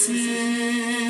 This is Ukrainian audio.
світ.